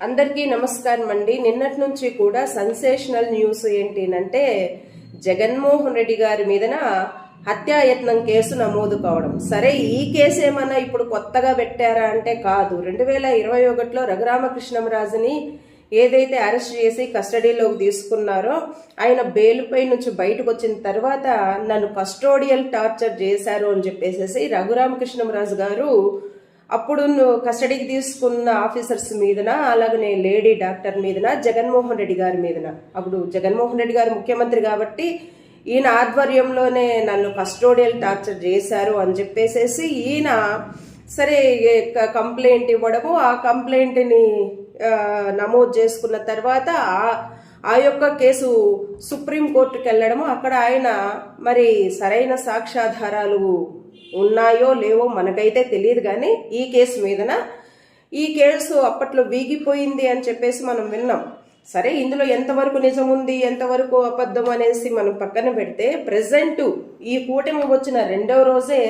అందరికీ నమస్కారం అండి. నిన్నటి నుంచి కూడా సెన్సేషనల్ న్యూస్ ఏంటినంటే జగన్మోహన్ రెడ్డి గారి మీదన హత్యాయత్నం కేసు నమోదు కావడం. సరే ఈ కేసు ఏమన్నా ఇప్పుడు కొత్తగా పెట్టారా అంటే కాదు. రెండు వేల ఇరవై ఒకటిలో రఘురామకృష్ణంరాజుని ఏదైతే అరెస్ట్ చేసి కస్టడీలోకి తీసుకున్నారో ఆయన బెయిల్పై నుంచి బయటకు వచ్చిన తర్వాత నన్ను కస్టోడియల్ టార్చర్ చేశారు అని చెప్పేసి రఘురామకృష్ణంరాజు గారు అప్పుడు నువ్వు కస్టడీకి తీసుకున్న ఆఫీసర్స్ మీదన అలాగనే లేడీ డాక్టర్ మీదన జగన్మోహన్ రెడ్డి గారి మీదన. అప్పుడు జగన్మోహన్ రెడ్డి గారు ముఖ్యమంత్రి కాబట్టి ఈయన ఆధ్వర్యంలోనే నన్ను కస్టోడియల్ టార్చర్ చేశారు అని చెప్పేసేసి ఈయన సరే క- కంప్లైంట్ ఇవ్వడము ఆ కంప్లైంట్ని నమోదు చేసుకున్న తర్వాత ఆ- ఆ యొక్క కేసు సుప్రీంకోర్టుకి వెళ్ళడము అక్కడ ఆయన మరి సరైన సాక్ష్యాధారాలు ఉన్నాయో లేవో మనకైతే తెలియదు కానీ ఈ కేసు మీదన ఈ కేసు అప్పట్లో వీగిపోయింది అని చెప్పేసి మనం విన్నాం. సరే ఇందులో ఎంతవరకు నిజం ఉంది ఎంతవరకు అబద్ధం అనేసి మనం పక్కన పెడితే ప్రజెంట్ ఈ కూటమి వచ్చిన రెండవ రోజే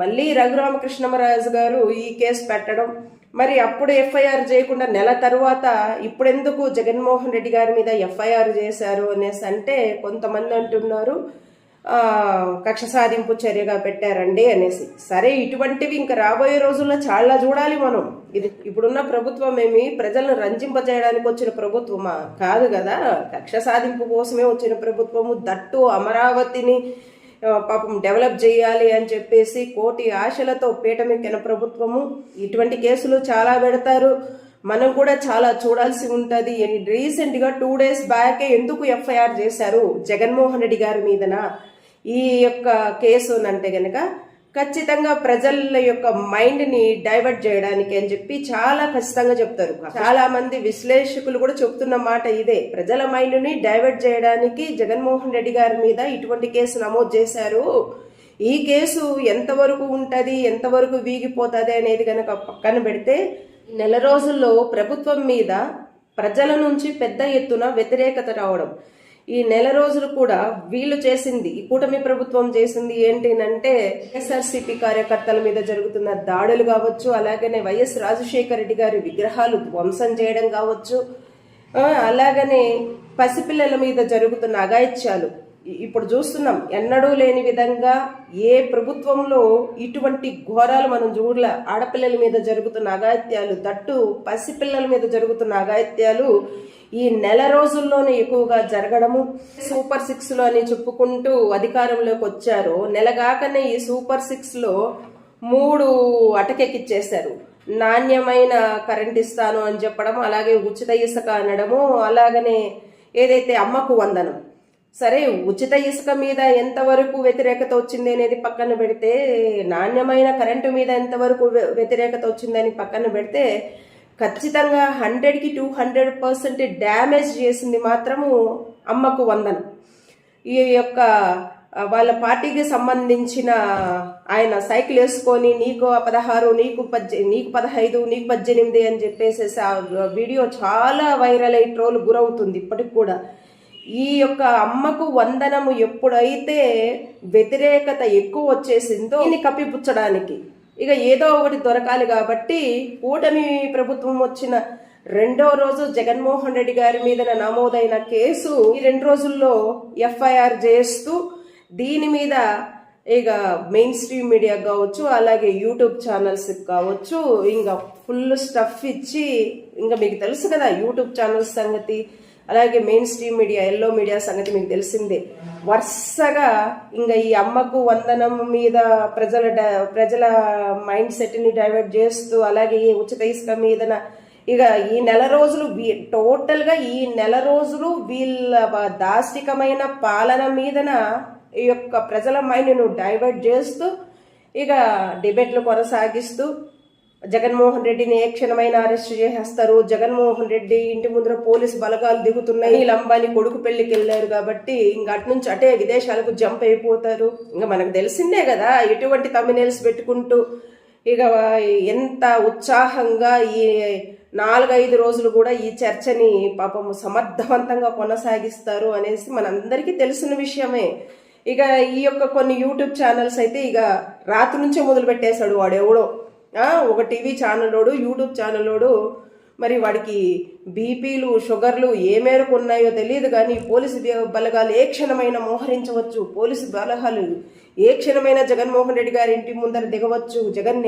మళ్ళీ రఘురామకృష్ణమరాజు గారు ఈ కేసు పెట్టడం. మరి అప్పుడు ఎఫ్ఐఆర్ చేయకుండా నెల తర్వాత ఇప్పుడెందుకు జగన్మోహన్ రెడ్డి గారి మీద ఎఫ్ఐఆర్ చేశారు అనేసి అంటే కొంతమంది అంటున్నారు. కక్ష సాధింపు చర్యగా పెట్టారండి అనేసి. సరే ఇటువంటివి ఇంకా రాబోయే రోజుల్లో చాలా చూడాలి మనం. ఇది ఇప్పుడున్న ప్రభుత్వం ఏమి ప్రజలను రంజింపజేయడానికి వచ్చిన ప్రభుత్వమా? కాదు కదా. కక్ష సాధింపు కోసమే వచ్చిన ప్రభుత్వము. దట్టు అమరావతిని పాపం డెవలప్ చేయాలి అని చెప్పేసి కోటి ఆశలతో పీటమెక్కిన ప్రభుత్వము. ఇటువంటి కేసులు చాలా పెడతారు. మనం కూడా చాలా చూడాల్సి ఉంటుంది. రీసెంట్గా టూ డేస్ బ్యాకే ఎందుకు ఎఫ్ఐఆర్ చేశారు? జగన్మోహన్ రెడ్డి గారి మీదన? ఈ యొక్క కేసు అంటే కనుక ఖచ్చితంగా ప్రజల యొక్క మైండ్ని డైవర్ట్ చేయడానికి అని చెప్పి చాలా ఖచ్చితంగా చెప్తారు. చాలా మంది విశ్లేషకులు కూడా చెప్తున్న మాట ఇదే. ప్రజల మైండ్ని డైవర్ట్ చేయడానికి జగన్మోహన్ రెడ్డి గారి మీద ఇటువంటి కేసు నమోదు చేశారు. ఈ కేసు ఎంతవరకు ఉంటది ఎంతవరకు వీగిపోతుంది అనేది కనుక పక్కన పెడితే నెల రోజుల్లో ప్రభుత్వం మీద ప్రజల నుంచి పెద్ద ఎత్తున వ్యతిరేకత రావడం. ఈ నెల రోజులు కూడా వీళ్ళు చేసింది ఈ కూటమి ప్రభుత్వం చేసింది ఏంటినంటే ఎస్ఆర్సిపి కార్యకర్తల మీద జరుగుతున్న దాడులు కావచ్చు అలాగనే వైఎస్ రాజశేఖర రెడ్డి గారి విగ్రహాలు ధ్వంసం చేయడం కావచ్చు అలాగనే పసిపిల్లల మీద జరుగుతున్న అగాయిత్యాలు ఇప్పుడు చూస్తున్నాం ఎన్నడూ లేని విధంగా ఏ ప్రభుత్వంలో ఇటువంటి ఘోరాలు మనం చూడలే. ఆడపిల్లల మీద జరుగుతున్న అగాయిత్యాలు దట్టు పసిపిల్లల మీద జరుగుతున్న అగాయిత్యాలు ఈ నెల రోజుల్లోనే ఎక్కువగా జరగడము. సూపర్ సిక్స్లో అని చెప్పుకుంటూ అధికారంలోకి వచ్చారు. నెలగాకనే ఈ సూపర్ సిక్స్లో మూడు అటకెక్కిచ్చేశారు. నాణ్యమైన కరెంట్ ఇస్తాను అని చెప్పడం అలాగే ఉచిత ఇసుక అనడము అలాగనే ఏదైతే అమ్మకు వందనం. సరే ఉచిత ఇసుక మీద ఎంతవరకు వ్యతిరేకత వచ్చింది అనేది పక్కన పెడితే నాణ్యమైన కరెంటు మీద ఎంతవరకు వ్యతిరేకత వచ్చిందని పక్కన పెడితే ఖచ్చితంగా హండ్రెడ్కి టూ హండ్రెడ్ పర్సెంట్ డ్యామేజ్ చేసింది మాత్రము అమ్మకు వందన. ఈ యొక్క వాళ్ళ పార్టీకి సంబంధించిన ఆయన సైకిల్ వేసుకొని నీకు పదహారు నీకు పద్దె నీకు పదహైదు నీకు పద్దెనిమిది అని చెప్పేసేసి ఆ వీడియో చాలా వైరల్ అయ్యి ట్రోల్ గురవుతుంది ఇప్పటికి కూడా. ఈ యొక్క అమ్మకు వందనము ఎప్పుడైతే వ్యతిరేకత ఎక్కువ వచ్చేసిందో దీన్ని కప్పిపుచ్చడానికి. ఇక ఏదో ఒకటి దొరకాలి కాబట్టి కూటమి ప్రభుత్వం వచ్చిన రెండో రోజు జగన్మోహన్ రెడ్డి గారి మీద నమోదైన కేసు ఈ రెండు రోజుల్లో ఎఫ్ఐఆర్ చేస్తూ దీని మీద ఇక మెయిన్ స్ట్రీమ్ మీడియా కావచ్చు అలాగే యూట్యూబ్ ఛానల్స్ కావచ్చు ఇంకా ఫుల్ స్టఫ్ ఇచ్చి ఇంకా మీకు తెలుసు కదా యూట్యూబ్ ఛానల్స్ సంగతి. అలాగే mainstream media yellow media సంగతి మీకు తెలిసిందే. వరుసగా ఇంకా ఈ అమ్మకు వందనం మీద ప్రజల ప్రజల మైండ్ సెట్ని డైవర్ట్ చేస్తూ అలాగే ఈ ఉచిత ఇసుక మీదన ఇక ఈ నెల రోజులు టోటల్గా ఈ నెల రోజులు వీళ్ళ దాష్టికమైన పాలన మీదన ఈ యొక్క ప్రజల మైండ్ను డైవర్ట్ చేస్తూ ఇక డిబేట్లు కొనసాగిస్తూ జగన్మోహన్ రెడ్డిని ఏ క్షణమైనా అరెస్ట్ చేసేస్తారు. జగన్మోహన్ రెడ్డి ఇంటి ముందర పోలీసు బలగాలు దిగుతున్నాయి. లంబాని కొడుకు పెళ్ళికి వెళ్ళారు కాబట్టి ఇంకా అటు నుంచి అటే విదేశాలకు జంప్ అయిపోతారు. ఇంకా మనకు తెలిసిందే కదా ఎటువంటి తమిళస్ పెట్టుకుంటూ ఇక ఎంత ఉత్సాహంగా ఈ నాలుగైదు రోజులు కూడా ఈ చర్చని పాపము సమర్థవంతంగా కొనసాగిస్తారు అనేసి మనందరికీ తెలిసిన విషయమే. ఇక ఈ యొక్క కొన్ని యూట్యూబ్ ఛానల్స్ అయితే ఇక రాత్రి నుంచే మొదలు పెట్టేశాడు వాడు ఎవడో ఒక టీవీ ఛానలోడు యూట్యూబ్ ఛానలోడు మరి వాడికి బీపీలు షుగర్లు ఏ మేరకు ఉన్నాయో తెలియదు కానీ పోలీసు బలగాలు ఏ క్షణమైనా మోహరించవచ్చు. పోలీసు బలగాలు ఏ క్షణమైనా జగన్మోహన్ రెడ్డి గారి ఇంటి ముందర దిగవచ్చు. జగన్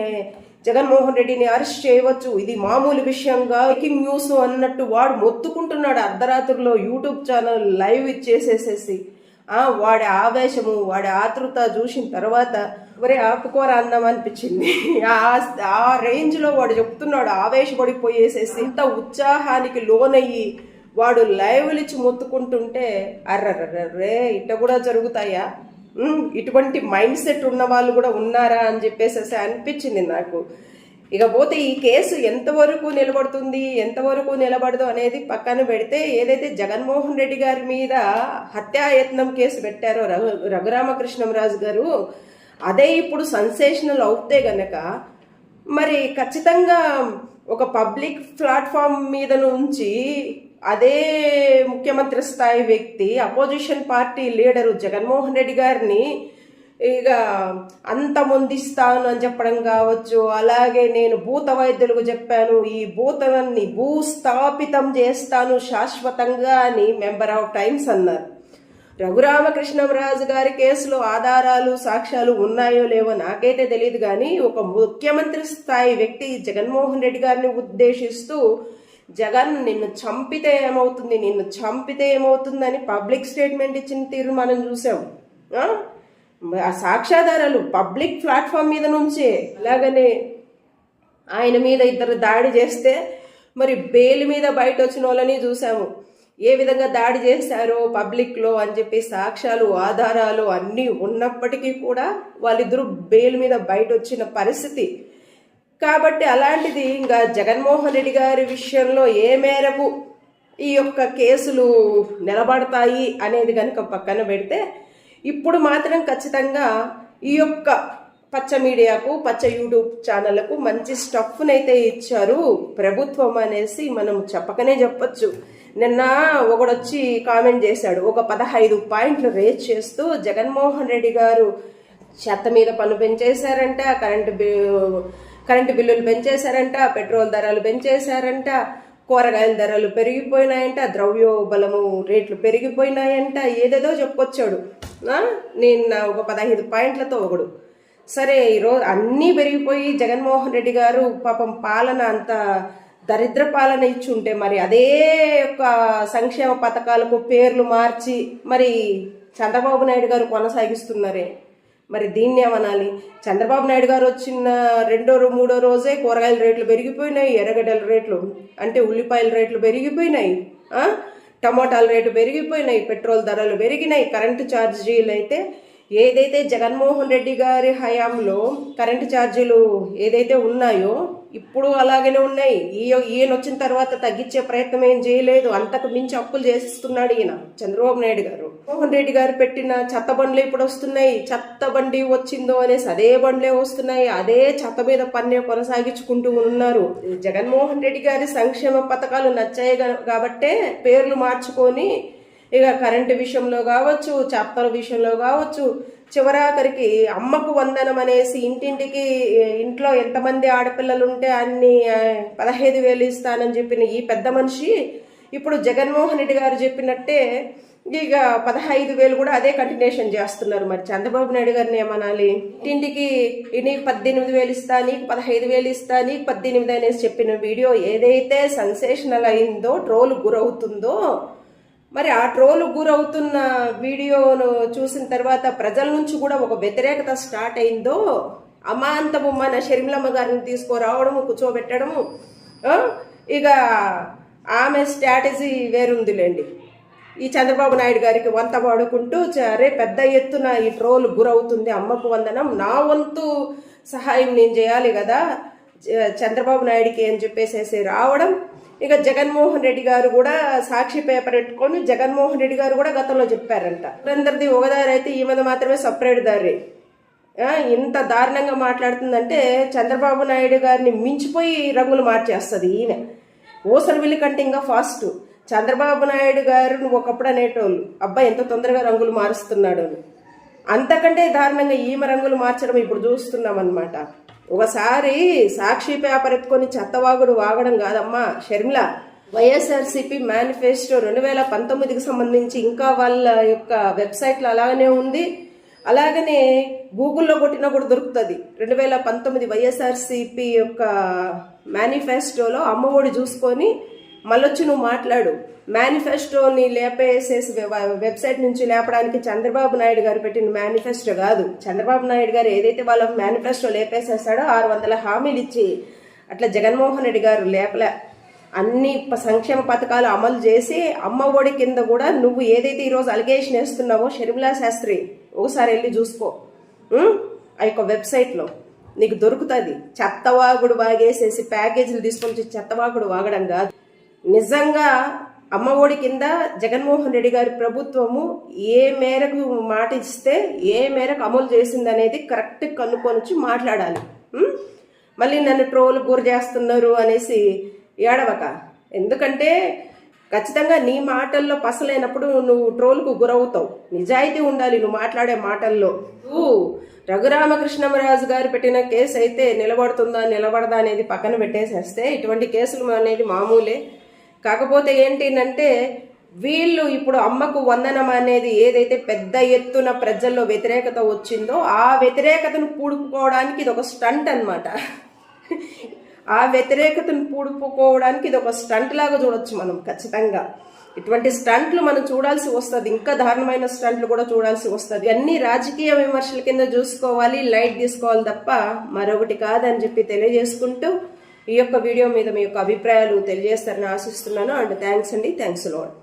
జగన్మోహన్ రెడ్డిని అరెస్ట్ చేయవచ్చు. ఇది మామూలు విషయంగా బ్రేకింగ్ న్యూస్ అన్నట్టు వాడు మొత్తుకుంటున్నాడు అర్ధరాత్రిలో యూట్యూబ్ ఛానల్ లైవ్ ఇచ్చేసేసేసి. వాడి ఆవేశము వాడి ఆతృత చూసిన తర్వాత ఒరే ఆపుకోరా అందం అనిపించింది. ఆ ఆ వాడు చెప్తున్నాడు ఆవేశపడిపోయేసేసి ఇంత ఉత్సాహానికి లోనయ్యి వాడు లైవ్లు ఇచ్చి మొత్తుకుంటుంటే అర్రర్రర్రే ఇట్ట కూడా జరుగుతాయా? ఇటువంటి మైండ్ సెట్ ఉన్న వాళ్ళు కూడా ఉన్నారా అని చెప్పేసి అనిపించింది నాకు. ఇకపోతే ఈ కేసు ఎంతవరకు నిలబడుతుంది ఎంతవరకు నిలబడదు అనేది పక్కన పెడితే ఏదైతే జగన్మోహన్ రెడ్డి గారి మీద హత్యాయత్నం కేసు పెట్టారో రఘు రఘురామకృష్ణంరాజు గారు అదే ఇప్పుడు సెన్సేషనల్ అవుతే గనక మరి ఖచ్చితంగా ఒక పబ్లిక్ ప్లాట్ఫామ్ మీద నుంచి అదే ముఖ్యమంత్రి స్థాయి వ్యక్తి opposition party leader Jaganmohan Reddy గారిని ఇక అంత ముందిస్తాను అని చెప్పడం కావచ్చు అలాగే నేను భూత వైద్యులకు చెప్పాను ఈ భూతనాన్ని భూస్థాపితం చేస్తాను శాశ్వతంగా అని మెంబర్ ఆఫ్ టైమ్స్ అన్నారు. రఘురామకృష్ణరాజు గారి కేసులో ఆధారాలు సాక్ష్యాలు ఉన్నాయో లేవో నాకైతే తెలియదు కానీ ఒక ముఖ్యమంత్రి స్థాయి వ్యక్తి జగన్మోహన్ రెడ్డి గారిని ఉద్దేశిస్తూ జగన్ నిన్ను చంపితే ఏమవుతుంది? నిన్ను చంపితే ఏమవుతుందని పబ్లిక్ స్టేట్మెంట్ ఇచ్చిన తీరు మనం చూసాం ఆ? ఆ సాక్ష్యాధారాలు పబ్లిక్ ప్లాట్ఫామ్ మీద నుంచే. అలాగనే ఆయన మీద ఇద్దరు దాడి చేస్తే మరి బెయిల్ మీద బయట వచ్చిన వాళ్ళని చూసాము ఏ విధంగా దాడి చేశారో పబ్లిక్లో అని చెప్పి సాక్ష్యాలు ఆధారాలు అన్నీ ఉన్నప్పటికీ కూడా వాళ్ళిద్దరూ బెయిల్ మీద బయట వచ్చిన పరిస్థితి. కాబట్టి అలాంటిది ఇంకా జగన్మోహన్ రెడ్డి గారి విషయంలో ఏ మేరకు ఈ యొక్క కేసులు నిలబడతాయి అనేది కనుక పక్కన పెడితే ఇప్పుడు మాత్రం ఖచ్చితంగా ఈ యొక్క పచ్చ మీడియాకు పచ్చ యూట్యూబ్ ఛానళ్ళకు మంచి స్టఫ్నైతే ఇచ్చారు ప్రభుత్వం అనేసి మనం చెప్పకనే చెప్పచ్చు. నిన్న ఒకడొచ్చి కామెంట్ చేశాడు. ఒక పదహైదు పాయింట్లు రేజ్ చేస్తూ జగన్మోహన్ రెడ్డి గారు చెత్త మీద పన్ను పెంచేశారంట కరెంటు బి- కరెంటు బిల్లులు పెంచేశారంట పెట్రోల్ ధరలు పెంచేశారంట కూరగాయల ధరలు పెరిగిపోయినాయంట ద్రవ్యోబలము రేట్లు పెరిగిపోయినాయంట ఏదేదో చెప్పుకొచ్చాడు. నిన్న ఒక పదహైదు పాయింట్లతో ఒకడు. సరే ఈరోజు అన్నీ పెరిగిపోయి జగన్మోహన్ రెడ్డి గారు పాపం పాలన అంత దరిద్ర పాలన ఇచ్చి ఉంటే మరి అదే యొక్క సంక్షేమ పథకాలకు పేర్లు మార్చి మరి చంద్రబాబు నాయుడు గారు కొనసాగిస్తున్నారే. మరి దీన్ని ఏమనాలి? చంద్రబాబు నాయుడు గారు వచ్చిన రెండో మూడో రోజే కూరగాయల రేట్లు పెరిగిపోయినాయి ఎర్రగడ్డల రేట్లు అంటే ఉల్లిపాయల రేట్లు పెరిగిపోయినాయి టమోటాల రేటు పెరిగిపోయినాయి పెట్రోల్ ధరలు పెరిగినాయి కరెంటు ఛార్జీలు అయితే ఏదైతే జగన్మోహన్ రెడ్డి గారి హయాంలో కరెంటు ఛార్జీలు ఏదైతే ఉన్నాయో ఇప్పుడు అలాగనే ఉన్నాయి. ఈయన వచ్చిన తర్వాత తగ్గించే ప్రయత్నం ఏం చేయలేదు. అంతకు మించి అప్పులు చేసిస్తున్నాడు ఈయన చంద్రబాబు నాయుడు గారు. మోహన్ రెడ్డి గారు పెట్టిన చెత్త బండ్లు ఇప్పుడు వస్తున్నాయి. చెత్త బండి వచ్చిందో అనేసి అదే బండ్లే వస్తున్నాయి. అదే చెత్త మీద పన్నే కొనసాగించుకుంటూ ఉన్నారు. జగన్మోహన్ రెడ్డి గారి సంక్షేమ పథకాలు నచ్చాయి కాబట్టే పేర్లు మార్చుకొని ఇక కరెంటు విషయంలో కావచ్చు చెత్తల విషయంలో కావచ్చు చివరాఖరికి అమ్మకు వందనం అనేసి ఇంటింటికి ఇంట్లో ఎంతమంది ఆడపిల్లలు ఉంటే అన్ని పదహైదు వేలు ఇస్తానని చెప్పిన ఈ పెద్ద మనిషి ఇప్పుడు జగన్మోహన్ రెడ్డి గారు చెప్పినట్టే ఇక పదహైదు వేలు కూడా అదే కంటిన్యూషన్ చేస్తున్నారు మరి. చంద్రబాబు నాయుడు గారిని ఏమనాలి? ఇంటింటికి నీకు పద్దెనిమిది వేలు ఇస్తా నీకు పదహైదు వేలు ఇస్తా నీకు పద్దెనిమిది అనేసి చెప్పిన వీడియో ఏదైతే సెన్సేషనల్ అయిందో ట్రోల్ గురవుతుందో మరి ఆ ట్రోల్ గురవుతున్న వీడియోను చూసిన తర్వాత ప్రజల నుంచి కూడా ఒక వ్యతిరేకత స్టార్ట్ అయిందో అమాంతము మన షర్మిలమ్మ గారిని తీసుకురావడము కూర్చోబెట్టడము ఇక ఆమె స్ట్రాటజీ వేరుందిలేండి. ఈ చంద్రబాబు నాయుడు గారికి వంత పాడుకుంటూ అరే పెద్ద ఎత్తున ఈ ట్రోల్ గురవుతుంది అమ్మకు వందనం నా వంతు సహాయం నేను చేయాలి కదా చంద్రబాబు నాయుడికి అని చెప్పేసేసి రావడం ఇక జగన్మోహన్ రెడ్డి గారు కూడా సాక్షి పేపర్ పెట్టుకొని జగన్మోహన్ రెడ్డి గారు కూడా గతంలో చెప్పారంట. అందరిది ఒక దారి అయితే ఈ మీద మాత్రమే సపరేట్ దారి. ఇంత దారుణంగా మాట్లాడుతుందంటే చంద్రబాబు నాయుడు గారిని మించిపోయి రంగులు మార్చేస్తుంది ఈయన. ఊసలు విల్లి కంటే ఇంకా ఫాస్ట్. చంద్రబాబు నాయుడు గారు నువ్వు ఒకప్పుడు అనేటోళ్ళు. అబ్బాయి ఎంత తొందరగా రంగులు మారుస్తున్నాడు అని. అంతకంటే దారుణంగా ఈమె రంగులు మార్చడం ఇప్పుడు చూస్తున్నాం అనమాట ఒకసారి సాక్షి పేపర్ ఎత్తుకొని చెత్తవాగుడు వాగడం కాదమ్మా. షర్మిల వైఎస్ఆర్సీపీ మేనిఫెస్టో రెండు వేల పంతొమ్మిదికి సంబంధించి ఇంకా వాళ్ళ యొక్క వెబ్సైట్లో అలాగనే ఉంది. అలాగనే గూగుల్లో కొట్టినా కూడా దొరుకుతుంది. రెండు వేల పంతొమ్మిది వైఎస్ఆర్సీపీ యొక్క మేనిఫెస్టోలో అమ్మఒడి చూసుకొని మళ్ళొచ్చి నువ్వు మాట్లాడు. మేనిఫెస్టోని లేపేసేసి వెబ్సైట్ నుంచి లేపడానికి చంద్రబాబు నాయుడు గారు పెట్టిన మేనిఫెస్టో కాదు. చంద్రబాబు నాయుడు గారు ఏదైతే వాళ్ళ మేనిఫెస్టో లేపేసేసాడో ఆరు వందల హామీలు ఇచ్చి అట్లా జగన్మోహన్ రెడ్డి గారు లేపలే. అన్ని సంక్షేమ పథకాలు అమలు చేసి అమ్మ ఒడి కింద కూడా నువ్వు ఏదైతే ఈరోజు అలిగేషన్ వేస్తున్నావో షర్మిలా శాస్త్రి ఒకసారి వెళ్ళి చూసుకో. ఆ యొక్క వెబ్సైట్లో నీకు దొరుకుతుంది. చెత్తవాగుడు వాగేసేసి ప్యాకేజీలు తీసుకొని చెత్తవాగుడు వాగడం కాదు. నిజంగా అమ్మ ఒడి కింద జగన్మోహన్ రెడ్డి గారి ప్రభుత్వము ఏ మేరకు మాట ఇస్తే ఏ మేరకు అమలు చేసింది అనేది కరెక్ట్ కనుక్కొని వచ్చి మాట్లాడాలి మళ్ళీ నన్ను ట్రోల్ గురి చేస్తున్నారు అనేసి ఏడవక. ఎందుకంటే ఖచ్చితంగా నీ మాటల్లో పసలైనప్పుడు నువ్వు ట్రోల్కు గురవుతావు. నిజాయితీ ఉండాలి నువ్వు మాట్లాడే మాటల్లో. నువ్వు రఘురామకృష్ణమరాజు గారు పెట్టిన కేసు అయితే నిలబడుతుందా నిలబడదా అనేది పక్కన పెట్టేసేస్తే ఇటువంటి కేసులు అనేది మామూలే. కాకపోతే ఏంటినంటే వీళ్ళు ఇప్పుడు అమ్మకు వందనం అనేది ఏదైతే పెద్ద ఎత్తున ప్రజల్లో వ్యతిరేకత వచ్చిందో ఆ వ్యతిరేకతను పూడుకోవడానికి ఇది ఒక స్టంట్ అనమాట ఆ వ్యతిరేకతను పూడుకోవడానికి ఇది ఒక స్టంట్ లాగా చూడొచ్చు మనం ఖచ్చితంగా. ఇటువంటి స్టంట్లు మనం చూడాల్సి వస్తుంది. ఇంకా దారుణమైన స్టంట్లు కూడా చూడాల్సి వస్తుంది. అన్ని రాజకీయ విమర్శల కింద చూసుకోవాలి లైట్ తీసుకోవాలి తప్ప మరొకటి కాదని చెప్పి తెలియజేసుకుంటూ ఈ యొక్క వీడియో మీద మీ యొక్క అభిప్రాయాలు తెలియజేస్తారని ఆశిస్తున్నాను. అండ్ థ్యాంక్స్ అండి. Thanks load.